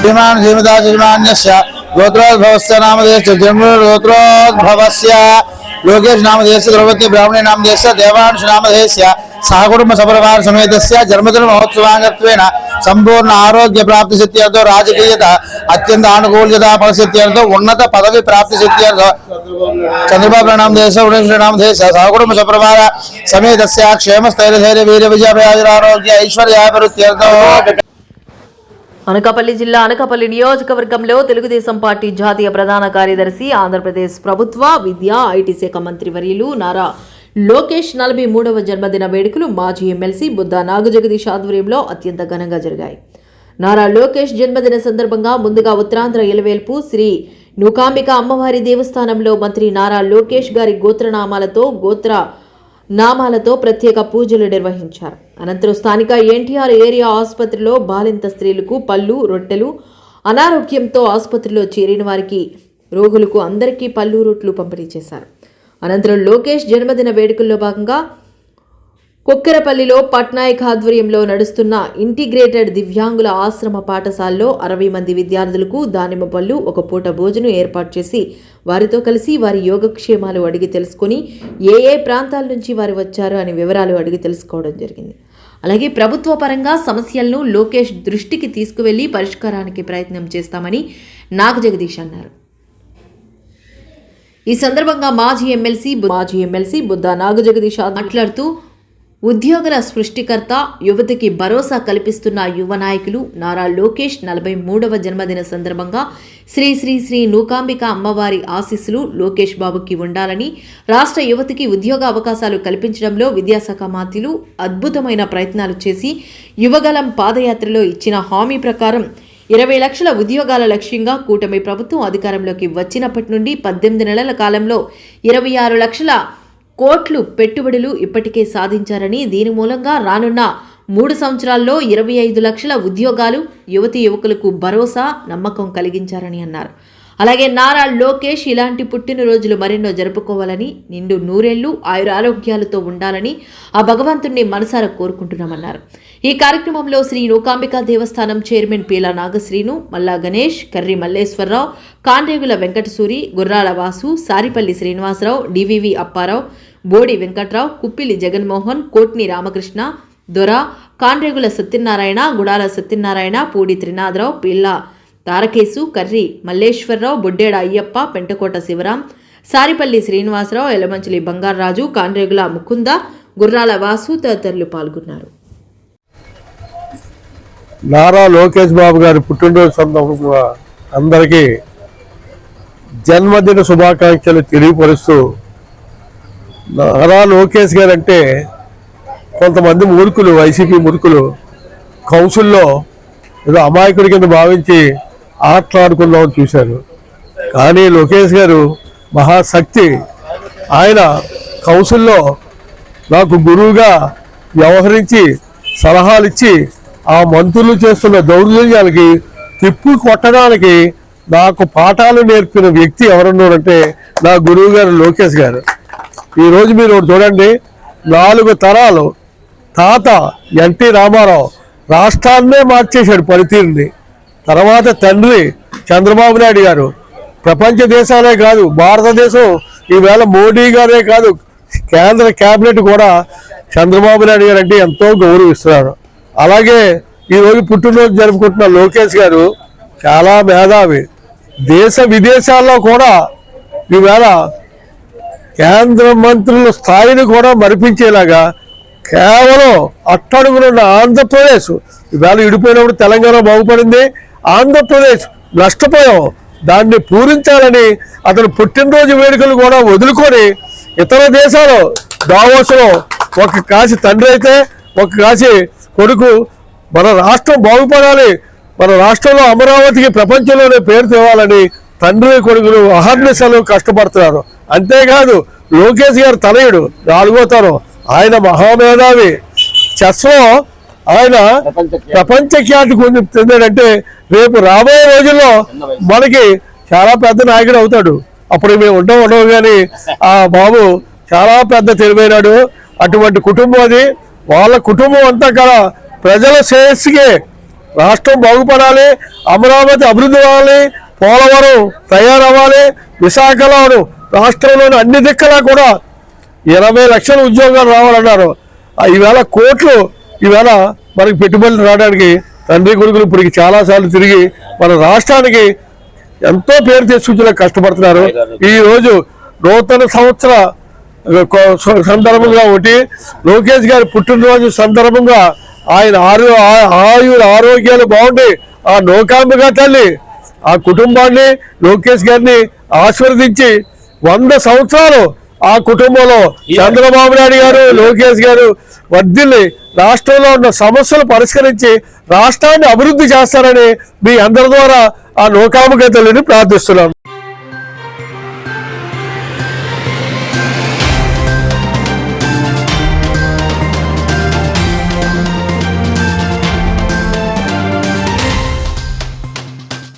శ్రీమాన్ శ్రీమదాశ్రీమాన్యస్య గోత్రోద్భవస్య నామధేయస్య జన్మగోత్రోద్భవస్య లోకేష్ నామధేయస్య ద్రౌపది బ్రాహ్మణి నామధేయస్య దేవాంశ నామధేయస్య సహకుటుంబ సపరివార సమేతస్య జన్మదిన మహోత్సవాంగత్వేన సంపూర్ణ ఆరోగ్య ప్రాప్తి సిద్ధ్యర్థం రాజకీయత అత్యంత ఆనుకూల్యత ఫలసిద్ధ్యర్థం ఉన్నత పదవి ప్రాప్తి సిద్ధ్యర్థం చంద్రబాబు నామ దేశ దేశ సహకుటుంబ సపరివార సమేతస్య క్షేమ స్థైర్య ధైర్య వీర విజయ ఆరోగ్య ఐశ్వర్యాభివృద్ధ్యర్థం అనకాపల్లి జిల్లా అనకాపల్లి నియోజకవర్గంలో తెలుగుదేశం పార్టీ జాతీయ ప్రధాన కార్యదర్శి ఆంధ్రప్రదేశ్ ప్రభుత్వ విద్యా ఐటీ శాఖ మంత్రి వర్యులు నారా లోకేష్ నలభై మూడవ జన్మదిన వేడుకలు మాజీ ఎమ్మెల్సీ బుద్ధ నాగజగదీష్ ఆధ్వర్యంలో అత్యంత ఘనంగా జరిగాయి. నారా లోకేష్ జన్మదిన సందర్భంగా ముందుగా ఉత్తరాంధ్ర ఎలవేల్పు శ్రీ నూకాంబిక అమ్మవారి దేవస్థానంలో మంత్రి నారా లోకేష్ గారి గోత్రనామాలతో గోత్ర నామాలతో ప్రత్యేక పూజలు నిర్వహించారు. అనంతరం స్థానిక ఎన్టీఆర్ ఏరియా ఆసుపత్రిలో బాలింత స్త్రీలకు పళ్ళు రొట్టెలు అనారోగ్యంతో ఆసుపత్రిలో చేరిన వారికి రోగులకు అందరికీ పళ్ళు రొట్లు పంపిణీ చేశారు. అనంతరం లోకేష్ జన్మదిన వేడుకల్లో భాగంగా కొక్కెరపల్లిలో పట్నాయక్ ఆధ్వర్యంలో నడుస్తున్న ఇంటిగ్రేటెడ్ దివ్యాంగుల ఆశ్రమ పాఠశాలలో అరవై మంది విద్యార్థులకు దానిమ్మ పళ్ళు ఒక పూట భోజనం ఏర్పాటు చేసి వారితో కలిసి వారి యోగక్షేమాలు అడిగి తెలుసుకొని ఏ ఏ ప్రాంతాల నుంచి వారు వచ్చారు అనే వివరాలు అడిగి తెలుసుకోవడం జరిగింది. అలాగే ప్రభుత్వ పరంగా సమస్యలను లోకేష్ దృష్టికి తీసుకువెళ్ళి పరిష్కారానికి ప్రయత్నం చేస్తామని నాగ జగదీష్ అన్నారు. ఈ సందర్భంగా మాజీ ఎమ్మెల్సీ మాజీ ఎమ్మెల్సీ బుద్ధ నాగజగదీష్ మాట్లాడుతూ ఉద్యోగుల సృష్టికర్త యువతికి భరోసా కల్పిస్తున్న యువ నాయకులు నారా లోకేష్ నలభై మూడవ జన్మదిన సందర్భంగా శ్రీ శ్రీ శ్రీ నూకాంబిక అమ్మవారి ఆశీస్సులు లోకేష్ బాబుకి ఉండాలని రాష్ట్ర యువతికి ఉద్యోగ అవకాశాలు కల్పించడంలో విద్యాశాఖ మాతిలు అద్భుతమైన ప్రయత్నాలు చేసి యువగలం పాదయాత్రలో ఇచ్చిన హామీ ప్రకారం ఇరవై లక్షల ఉద్యోగాల లక్ష్యంగా కూటమి ప్రభుత్వం అధికారంలోకి వచ్చినప్పటి నుండి పద్దెనిమిది నెలల కాలంలో ఇరవై ఆరు లక్షల కోట్లు పెట్టుబడులు ఇప్పటికే సాధించారని దీని మూలంగా రానున్న మూడు సంవత్సరాల్లో ఇరవై ఐదు లక్షల ఉద్యోగాలు యువతి యువకులకు భరోసా నమ్మకం కలిగించారని అన్నారు. అలాగే నారా లోకేష్ ఇలాంటి పుట్టినరోజులు మరెన్నో జరుపుకోవాలని నిండు నూరేళ్ళు ఆయురారోగ్యాలతో ఉండాలని ఆ భగవంతుణ్ణి మనసారా కోరుకుంటున్నామన్నారు. ఈ కార్యక్రమంలో శ్రీ నూకాంబిక దేవస్థానం చైర్మన్ పీలా నాగశ్రీను మల్లా గణేష్ కర్రి మల్లేశ్వరరావు కాండ్రేగుల వెంకటసూరి గుర్రాల వాసు సారిపల్లి శ్రీనివాసరావు డివివి అప్పారావు బోడి వెంకట్రావు కుప్పిలి జగన్మోహన్ కోట్ని రామకృష్ణ దొర కాండ్రేగుల సత్యనారాయణ గుడాల సత్యనారాయణ పూడి త్రినాథరావు పిల్ల తారకేసు కర్రి మల్లేశ్వరరావు బొడ్డేడ అయ్యప్ప పెంటకోట శివరాం సారిపల్లి శ్రీనివాసరావు ఎలమంచిలి బంగారరాజు కాండ్రేగుల ముకుంద గుర్రాల వాసు తదితరులు పాల్గొన్నారు. నారా లోకేష్ బాబు గారి పుట్టినరోజు సందర్భంగా అందరికీ జన్మదిన శుభాకాంక్షలు తెలియపరుస్తూ నారా లోకేష్ గారు అంటే కొంతమంది మురుకులు వైసీపీ మురుకులు కౌన్సిల్లో ఏదో అమాయకుడి కింద భావించి ఆటలాడుకుందామని చూశారు. కానీ లోకేష్ గారు మహాశక్తి. ఆయన కౌన్సిల్లో నాకు గురువుగా వ్యవహరించి సలహాలు ఇచ్చి ఆ మంత్రులు చేస్తున్న దౌర్జన్యాలకి తిప్పు కొట్టడానికి నాకు పాఠాలు నేర్పిన వ్యక్తి ఎవరన్నారంటే నా గురువు గారు లోకేష్ గారు. ఈరోజు మీరు ఒకటి చూడండి నాలుగు తరాలు తాత ఎన్టీ రామారావు రాష్ట్రాన్నే మార్చేశాడు పనితీరుని. తర్వాత తండ్రి చంద్రబాబు నాయుడు గారు. ప్రపంచ దేశాలే కాదు భారతదేశం ఈవేళ మోడీ గారే కాదు కేంద్ర కేబినెట్ కూడా చంద్రబాబు నాయుడు గారు అంటే ఎంతో గౌరవిస్తున్నారు. అలాగే ఈరోజు పుట్టినరోజు జరుపుకుంటున్న లోకేష్ గారు చాలా మేధావి. దేశ విదేశాల్లో కూడా ఈవేళ కేంద్ర మంత్రుల స్థాయిని కూడా మరిపించేలాగా కేవలం అట్టడుగునున్న ఆంధ్రప్రదేశ్ ఇవాళ ఇడిపోయినప్పుడు తెలంగాణ బాగుపడింది. ఆంధ్రప్రదేశ్ నష్టపోయాం. దాన్ని పూరించాలని అతను పుట్టినరోజు వేడుకలు కూడా వదులుకొని ఇతర దేశాలు దావోస్లో ఒక కాసి తండ్రి అయితే ఒక కాసి కొడుకు మన రాష్ట్రం బాగుపడాలి. మన రాష్ట్రంలో అమరావతికి ప్రపంచంలోనే పేరు తేవాలని తండ్రి కొడుకులు అహర్నిశలు కష్టపడుతున్నారు. అంతేకాదు లోకేష్ గారు తనయుడు నాలుగో తరం ఆయన మహామేధావి. చెస్లో ఆయన ప్రపంచ ఖ్యాతి. చెందాడంటే రేపు రాబోయే రోజుల్లో మనకి చాలా పెద్ద నాయకుడు అవుతాడు. అప్పుడు మేము ఉండవు ఉండవు కానీ ఆ బాబు చాలా పెద్ద తెలివైనాడు. అటువంటి కుటుంబం అది. వాళ్ళ కుటుంబం అంతా కూడా ప్రజల శ్రేయస్సుకే రాష్ట్రం బాగుపడాలి అమరావతి అభివృద్ధి అవ్వాలి పోలవరం తయారవ్వాలి. విశాఖలోను రాష్ట్రంలోని అన్ని దిక్కలా కూడా ఇరవై లక్షల ఉద్యోగాలు రావాలన్నారు. ఈవేళ కోట్లు ఈవేళ మనకి పెట్టుబడులు రావడానికి తండ్రి కొడుకులు ఇప్పటికి చాలాసార్లు తిరిగి మన రాష్ట్రానికి ఎంతో పేరు తెచ్చుకుంటున్నా కష్టపడుతున్నారు. ఈ రోజు నూతన సంవత్సర సందర్భంగా ఒకటి లోకేష్ గారి పుట్టినరోజు సందర్భంగా ఆయన ఆరు ఆయుర ఆరోగ్యాలు బాగుండి ఆ నౌకాంబిగా తల్లి ఆ కుటుంబాన్ని లోకేష్ గారిని ఆశీర్వదించి వంద సంవత్సరాలు ఆ కుటుంబంలో చంద్రబాబు నాయుడు గారు లోకేష్ గారు వర్ధిల్లి రాష్ట్రంలో ఉన్న సమస్యలు పరిష్కరించి రాష్ట్రాన్ని అభివృద్ధి చేస్తారని మీ అందరి ద్వారా ఆ తల్లిని ప్రార్థిస్తున్నాను